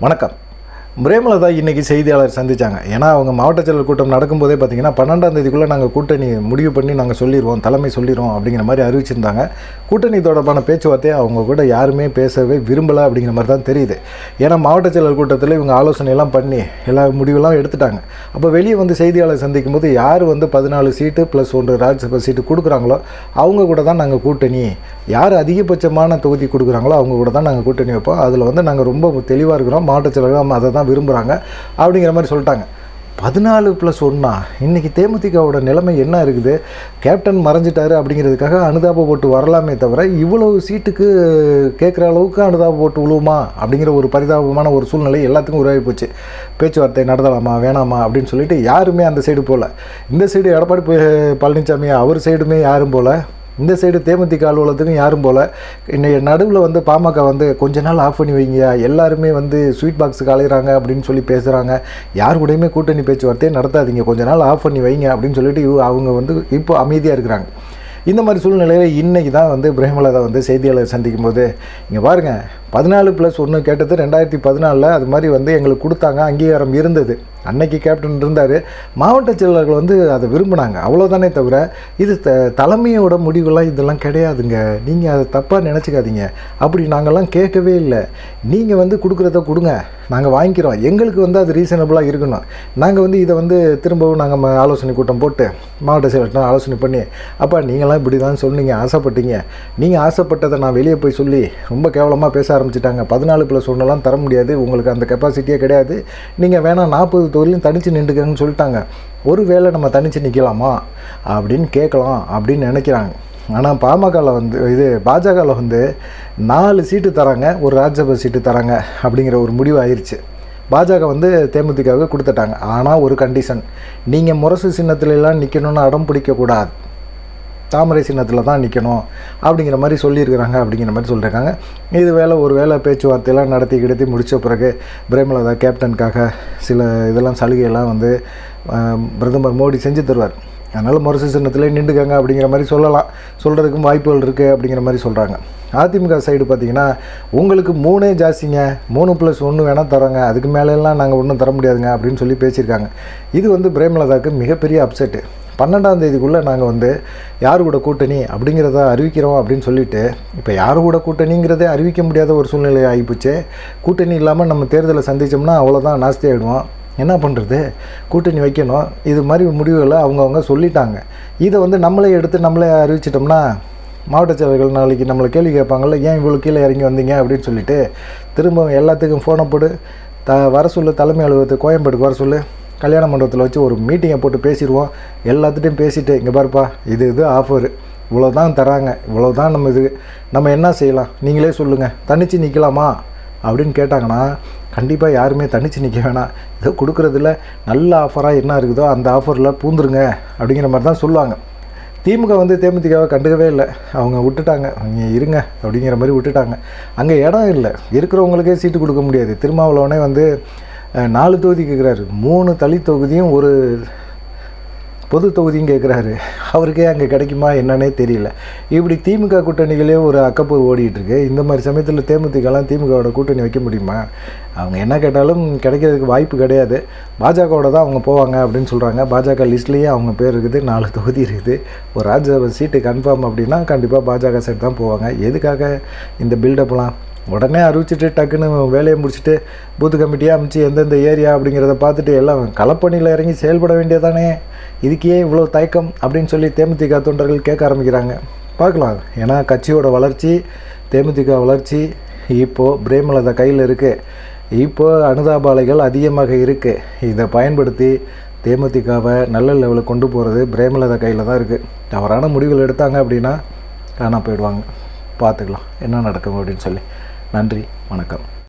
வணக்கம். பிரேமலதா இன்றைக்கி செய்தியாளர் சந்தித்தாங்க ஏன்னா அவங்க மாவட்ட செயலர் கூட்டம் நடக்கும்போதே பார்த்தீங்கன்னா பன்னெண்டாம் தேதிக்குள்ளே நாங்கள் கூட்டணி முடிவு பண்ணி நாங்கள் சொல்லிடுவோம் தலைமை சொல்லிடுவோம் அப்படிங்கிற மாதிரி அறிவிச்சிருந்தாங்க. கூட்டணி தொடர்பான பேச்சுவார்த்தையை அவங்க கூட யாருமே பேசவே விரும்பலை அப்படிங்கிற மாதிரி தான் தெரியுது. ஏன்னா மாவட்ட செயலர் கூட்டத்தில் இவங்க ஆலோசனை எல்லாம் பண்ணி எல்லா முடிவெல்லாம் எடுத்துட்டாங்க. அப்போ வெளியே வந்து செய்தியாளர் சந்திக்கும் போது யார் வந்து பதினாலு சீட்டு ப்ளஸ் ஒன்று ராஜ்யசபா சீட்டு கொடுக்குறாங்களோ அவங்க கூட தான் நாங்கள் கூட்டணி. யார் அதிகபட்சமான தொகுதி கொடுக்குறாங்களோ அவங்க கூட தான் நாங்கள் கூட்டணி வைப்போம். அதில் வந்து நாங்கள் ரொம்ப தெளிவாக இருக்கிறோம். மாவட்ட செயலர்கள் அதை தான் விரும்புகிறாங்க அப்படிங்கிற மாதிரி சொல்லிட்டாங்க. பதினாலு ப்ளஸ் ஒன்றா இன்றைக்கி தேமுதிகவோட நிலைமை என்ன இருக்குது? கேப்டன் மறைஞ்சிட்டாரு அப்படிங்கிறதுக்காக அனுதாப போட்டு வரலாமே தவிர இவ்வளோ சீட்டுக்கு கேட்குற அளவுக்கு அனுதாப போட்டு விழுவுமா அப்படிங்கிற ஒரு பரிதாபமான ஒரு சூழ்நிலை எல்லாத்துக்கும் உருவாகி போச்சு. பேச்சுவார்த்தை நடத்தலாமா வேணாமா அப்படின்னு சொல்லிட்டு யாருமே அந்த சைடு போகல இந்த சைடு எடப்பாடி பழனிசாமி அவர் சைடுமே யாரும் போகல இந்த சைடு தேமுதிக அலுவலகத்துக்கும் யாரும் போல. இன்னைக்கு நடுவில் வந்து பாமக வந்து கொஞ்ச நாள் ஆஃப் பண்ணி வைங்க எல்லாருமே வந்து ஸ்வீட் பாக்ஸுக்கு அலைகிறாங்க அப்படின்னு சொல்லி பேசுகிறாங்க யார் கூடயுமே கூட்டணி பேச்சுவார்த்தையே நடத்தாதீங்க கொஞ்ச நாள் ஆஃப் பண்ணி வைங்க அப்படின்னு சொல்லிட்டு அவங்க வந்து இப்போ அமைதியாக இருக்கிறாங்க. இந்த மாதிரி சூழ்நிலையில் இன்றைக்கி தான் வந்து பிரேமலதா வந்து செய்தியாளர் சந்திக்கும் போது இங்கே பாருங்கள் பதினாலு ப்ளஸ் ஒன்று கேட்டது ரெண்டாயிரத்தி பதினாலில் அது மாதிரி வந்து எங்களுக்கு கொடுத்தாங்க அங்கீகாரம் இருந்தது. அன்னைக்கு கேப்டன் இருந்தார். மாவட்ட செயலர்கள் வந்து அதை விரும்பினாங்க. அவ்வளோதானே தவிர இது த தலைமையோட முடிவுலாம் இதெல்லாம் கிடையாதுங்க. நீங்கள் அதை தப்பாக நினச்சிக்காதீங்க. அப்படி நாங்கள்லாம் கேட்கவே இல்லை. நீங்கள் வந்து கொடுக்குறத கொடுங்க. நாங்கள் வாங்கிக்கிறோம். எங்களுக்கு வந்து அது ரீசனபிளாக இருக்கணும். நாங்கள் வந்து இதை வந்து திரும்பவும் நாங்கள் ஆலோசனை கூட்டம் போட்டு மாவட்ட செயலர்கிட்ட ஆலோசனை பண்ணி அப்பா நீங்களாம் இப்படி தான் சொன்னீங்க. ஆசைப்பட்டீங்க. நீங்கள் ஆசைப்பட்டதை நான் வெளியே போய் சொல்லி ரொம்ப கேவலமாக பேச ஆரம்பிச்சிட்டாங்க. பதினாலு ப்ளஸ் ஒன்றெல்லாம் தர முடியாது. உங்களுக்கு அந்த கெப்பாசிட்டியே கிடையாது. நீங்கள் வேணாம் நாற்பது தொழிலும் தனித்து நின்றுக்கங்கன்னு சொல்லிட்டாங்க. ஒரு வேளை நம்ம தனித்து நிற்கலாமா அப்படின்னு கேட்கலாம் அப்படின்னு நினைக்கிறாங்க. ஆனால் பாமகவில் வந்து இது பாஜகவில் வந்து நாலு சீட்டு தராங்க ஒரு ராஜ்யசபா சீட்டு தராங்க அப்படிங்கிற ஒரு முடிவு ஆயிடுச்சு பாஜக வந்து தேமுதிகவுக்கு கொடுத்துட்டாங்க. ஆனால் ஒரு கண்டிஷன் நீங்கள் முரசு சின்னத்துலலாம் நிற்கணும்னு அடம் பிடிக்கக்கூடாது. தாமரை சின்னத்தில் தான் நிற்கணும் அப்படிங்கிற மாதிரி சொல்லியிருக்கிறாங்க அப்படிங்கிற மாதிரி சொல்லியிருக்காங்க. இது வேலை ஒரு வேளை பேச்சுவார்த்தையெல்லாம் நடத்தி கிடத்தி முடித்த பிறகு பிரேமலதா கேப்டனுக்காக சில இதெல்லாம் சலுகையெல்லாம் வந்து பிரதமர் மோடி செஞ்சு தருவார். அதனால் முரசு சின்னத்தில் நின்றுக்கங்க அப்படிங்கிற மாதிரி சொல்லலாம். சொல்கிறதுக்கும் வாய்ப்புகள் இருக்குது அப்படிங்கிற மாதிரி சொல்கிறாங்க அதிமுக சைடு பார்த்தீங்கன்னா உங்களுக்கு மூணே ஜாஸ்திங்க மூணு ப்ளஸ் ஒன்று வேணால் தரோங்க அதுக்கு மேலெல்லாம் நாங்கள் ஒன்றும் தர முடியாதுங்க அப்படின்னு சொல்லி பேசியிருக்காங்க. இது வந்து பிரேமலதாவுக்கு மிகப்பெரிய அப்செட்டு பன்னெண்டாம் தேதிக்குள்ளே நாங்கள் வந்து யார் கூட கூட்டணி அப்படிங்கிறத அறிவிக்கிறோம் அப்படின்னு சொல்லிட்டு இப்போ யார் கூட கூட்டணிங்கிறதே அறிவிக்க முடியாத ஒரு சூழ்நிலை ஆகிப்போச்சு கூட்டணி இல்லாமல் நம்ம தேர்தலை சந்தித்தோம்னா அவ்வளோதான் நாஸ்தி ஆகிடுவோம் என்ன பண்ணுறது கூட்டணி வைக்கணும். இது மாதிரி முடிவுகளை அவங்கவுங்க சொல்லிட்டாங்க. இதை வந்து நம்மளே எடுத்து நம்மளே அறிவிச்சிட்டோம்னா மாவட்ட செயலர்கள் நாளைக்கு நம்மளை கேள்வி கேட்பாங்கல்ல ஏன் இவ்வளோ கீழே இறங்கி வந்தீங்க? அப்படின்னு சொல்லிட்டு திரும்ப எல்லாத்துக்கும் ஃபோனை போடு. த வர சொல்லு தலைமை அலுவலகத்துக்கு கோயம்பேடுக்கு வர சொல்லு. கல்யாண மண்டபத்தில் வச்சு ஒரு மீட்டிங்கை போட்டு பேசிடுவோம். எல்லாத்துட்டையும் பேசிவிட்டு இங்கே பாருப்பா இது இது ஆஃபர் இவ்வளோ தான் தராங்க. இவ்வளோ தான் நம்ம இது. நம்ம என்ன செய்யலாம்? நீங்களே சொல்லுங்கள் தனித்து நிற்கலாமா அப்படின்னு கேட்டாங்கன்னா கண்டிப்பாக யாருமே தனித்து நிற்க வேணாம். ஏதோ கொடுக்குறதுல நல்ல ஆஃபராக என்ன இருக்குதோ அந்த ஆஃபரில் பூந்துருங்க. அப்படிங்கிற மாதிரி தான் சொல்லுவாங்க. திமுக வந்து தேமுதிகவை கண்டுக்கவே இல்லை. அவங்க விட்டுட்டாங்க. நீங்கள் இருங்க. அப்படிங்கிற மாதிரி விட்டுட்டாங்க. அங்கே இடம் இல்லை. இருக்கிறவங்களுக்கே சீட்டு கொடுக்க முடியாது. திருமாவளவனே வந்து நாலு தொகுதி கேட்குறாரு மூணு தளி தொகுதியும் ஒரு பொது தொகுதியும் கேட்குறாரு அவருக்கே அங்கே கிடைக்குமா என்னன்னே தெரியல. இப்படி திமுக கூட்டணிகளே ஒரு அக்கப்பூர் ஓடிட்டுருக்கு இந்த மாதிரி சமயத்தில் தேமுதிகலாம் திமுகவோட கூட்டணி வைக்க முடியுமா? அவங்க என்ன கேட்டாலும் கிடைக்கிறதுக்கு வாய்ப்பு கிடையாது. பாஜகவோட தான் அவங்க போவாங்க அப்படின்னு சொல்கிறாங்க பாஜக லிஸ்ட்லேயே அவங்க பேர் இருக்குது நாலு தொகுதி இருக்குது. ஒரு ராஜ்யசபா சீட்டு கன்ஃபார்ம் அப்படின்னா கண்டிப்பாக பாஜக சைடு தான் போவாங்க. எதுக்காக இந்த பில்டப்லாம் உடனே அறிவிச்சிட்டு டக்குன்னு வேலையை முடிச்சுட்டு பூத்து கமிட்டியாக அமைச்சு எந்தெந்த ஏரியா அப்படிங்கிறத பார்த்துட்டு எல்லாம் களப்பணியில் இறங்கி செயல்பட வேண்டியதானே இதுக்கே இவ்வளோ தயக்கம் அப்படின்னு சொல்லி தேமுதிக தொண்டர்கள் கேட்க ஆரம்பிக்கிறாங்க. பார்க்கலாம். ஏன்னா கட்சியோட வளர்ச்சி தேமுதிக வளர்ச்சி இப்போது பிரேமலதா கையில் இருக்குது இப்போது அனுதாபாலைகள் அதிகமாக இருக்குது இதை பயன்படுத்தி தேமுதிகவை நல்ல லெவலில் கொண்டு போகிறது பிரேமலதா கையில் தான் இருக்குது தவறான முடிவுகள் எடுத்தாங்க அப்படின்னா காணா போயிடுவாங்க. பார்த்துக்கலாம். என்ன நடக்கும் அப்படின்னு சொல்லி. நன்றி வணக்கம்.